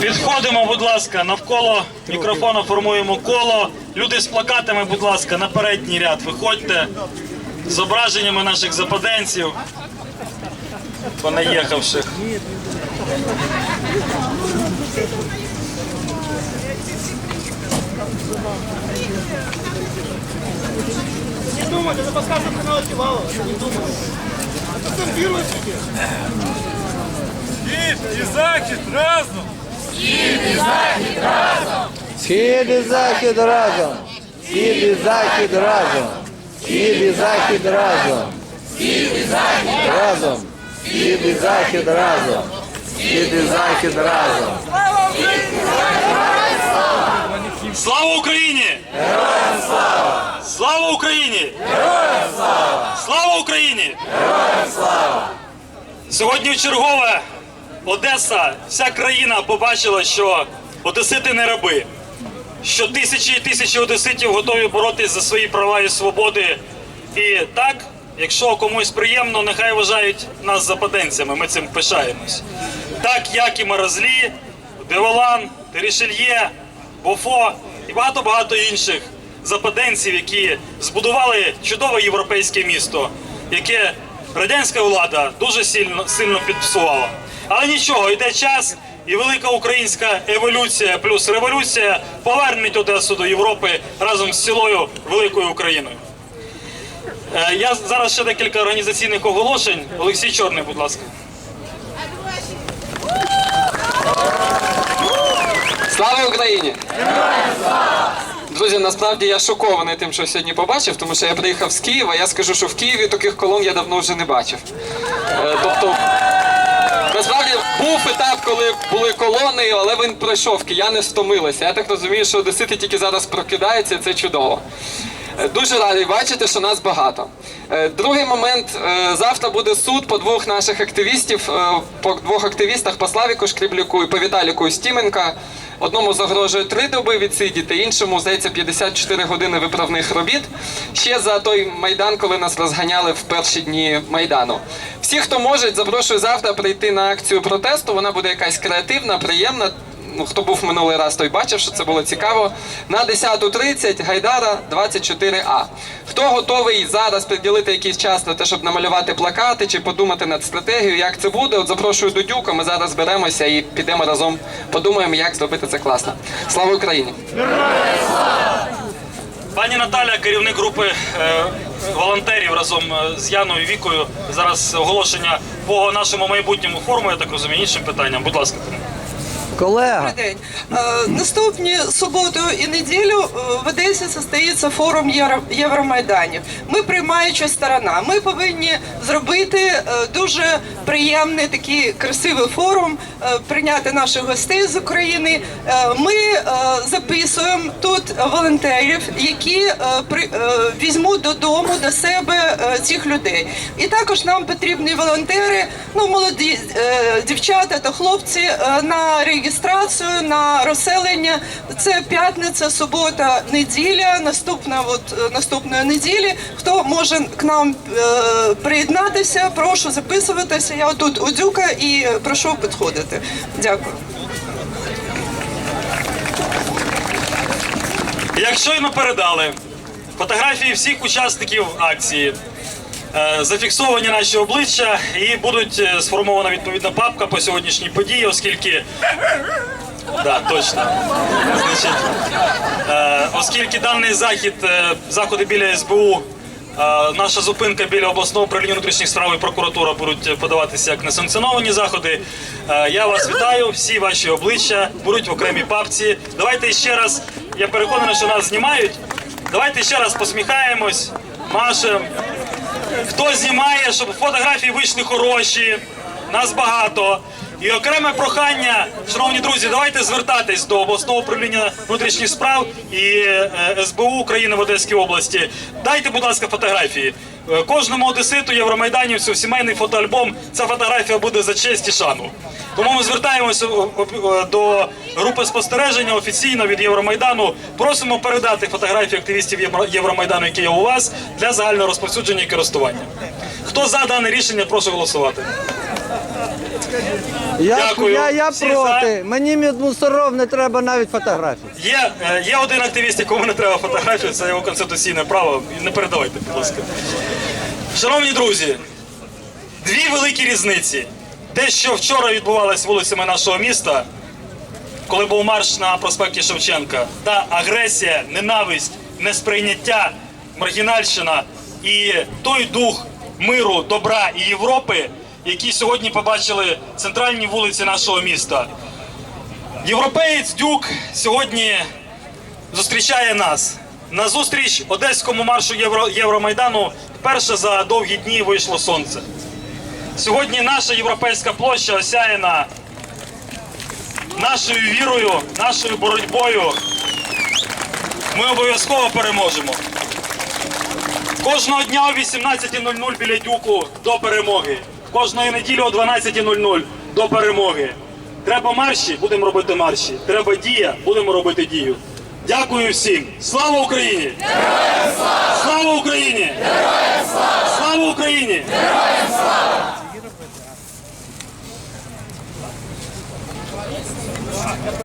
Підходимо, будь ласка, навколо мікрофона формуємо коло. Люди з плакатами, будь ласка, на передній ряд виходьте з зображеннями наших западенців, понаїхавших. думать, это подскажет канал Кивалова. Не думаю. Это цензируется. Схід і захід разом! Схід і захід разом. Схід і захід разом. Схід і захід разом. Схід і захід разом. Схід і захід разом. Схід і захід разом. Слава Україні! Героям слава! Слава Україні! Героям слава! Слава Україні! Героям слава! Сьогодні вчергове Одеса, вся країна побачила, що одесити не раби, що тисячі і тисячі одеситів готові боротись за свої права і свободи. І так, якщо комусь приємно, нехай вважають нас западенцями. Ми цим пишаємось. Так як і Маразлі, Деволан, Терішельє, Бофо і багато-багато інших западенців, які збудували чудове європейське місто, яке радянська влада дуже сильно, сильно підпсувала. Але нічого, йде час, і велика українська еволюція плюс революція повернуть Одесу до Європи разом з цілою великою Україною. Е, Я зараз ще декілька організаційних оголошень. Олексій Чорний, будь ласка. Слава Україні! Друзі, насправді я шокований тим, що сьогодні побачив, тому що я приїхав з Києва. Я скажу, що в Києві таких колон я давно вже не бачив. Е, Тобто, насправді був етап, коли були колони, але він пройшов. Кияни стомилися. Я так розумію, що одесити тільки зараз прокидаються, і це чудово. Е, Дуже радий бачити, що нас багато. Е, Другий момент Е, завтра буде суд по двох наших активістів, по двох активістах по Славіку Шкріблюку і по Віталіку Стіменка. Одному загрожує три доби відсидіти, іншому здається 54 години виправних робіт. Ще за той майдан, коли нас розганяли в перші дні майдану. Всі, хто може, запрошую завтра прийти на акцію протесту. Вона буде якась креативна, приємна ну, хто був минулий раз, той бачив, що це було цікаво. На 10.30 Гайдара 24А. Хто готовий зараз приділити якийсь час на те, щоб намалювати плакати чи подумати над стратегією, як це буде? От запрошую до Дюка, ми зараз беремося і підемо разом, подумаємо, як зробити це класно. Слава Україні! Пані Наталя, керівник групи е, волонтерів разом е, з Яною Вікою. Зараз оголошення по нашому майбутньому форуму, я так розумію, іншим питанням. Будь ласка. Колега. день. Е, Наступні суботу і неділю е, в Одесі состоїться форум Євро- Євромайданів. Ми приймаюча сторона. Ми повинні зробити е, дуже приємний такий красивий форум, прийняти наших гостей з України. Ми записуємо тут волонтерів, які візьмуть додому до себе цих людей. І також нам потрібні волонтери, ну молоді дівчата та хлопці на реєстрацію, на розселення. Це п'ятниця, субота, неділя. Наступна от е, наступної неділі. Хто може к нам е, приєднатися? Прошу записуватися. Я тут у Дюка і прошу підходити. Дякую. Як щойно передали фотографії всіх учасників акції, зафіксовані наші обличчя і будуть е, сформована відповідна папка по сьогоднішній події, оскільки. Да, точно. Значить, е, оскільки даний захід, е, заходи біля СБУ, е, наша зупинка біля обласного управління внутрішніх справ і прокуратура будуть подаватися як несанкціоновані заходи. Е, я вас вітаю, всі ваші обличчя будуть в окремій папці. Давайте ще раз, я переконаний, що нас знімають. Давайте ще раз посміхаємось, машем. Хто знімає, щоб фотографії вийшли хороші, нас багато. І окреме прохання, шановні друзі, давайте звертатись до обласного управління внутрішніх справ і е, СБУ України в Одеській області. Дайте, будь ласка, фотографії. Е, Кожному одеситу, євромайданівцю, сімейний фотоальбом. Ця фотографія буде за честь і шану. Тому ми звертаємося о, до групи спостереження офіційно від Євромайдану. Просимо передати фотографії активістів Євромайдану, які є у вас, для загального розповсюдження і користування. Хто за дане рішення, прошу голосувати. Я, Дякую. я, я Всі проти. Мені від мусоров не треба навіть фотографій. Є, е, є один активіст, якому не треба фотографію, це його конституційне право. Не передавайте, будь ласка. Шановні друзі, дві великі різниці. Те, що вчора відбувалось вулицями нашого міста, коли був марш на проспекті Шевченка, та агресія, ненависть, несприйняття, маргінальщина і той дух миру, добра і Європи, які сьогодні побачили центральні вулиці нашого міста. Європеєць Дюк сьогодні зустрічає нас. На зустріч Одеському маршу Євро, Євромайдану вперше за довгі дні вийшло сонце. Сьогодні наша європейська площа осяяна нашою вірою, нашою боротьбою. Ми обов'язково переможемо. Кожного дня о 18.00 біля дюку до перемоги. Кожної неділі о 12.00 до перемоги. Треба марші, будемо робити марші. Треба дія, будемо робити дію. Дякую всім. Слава Україні! Слава Україні! Слава Україні!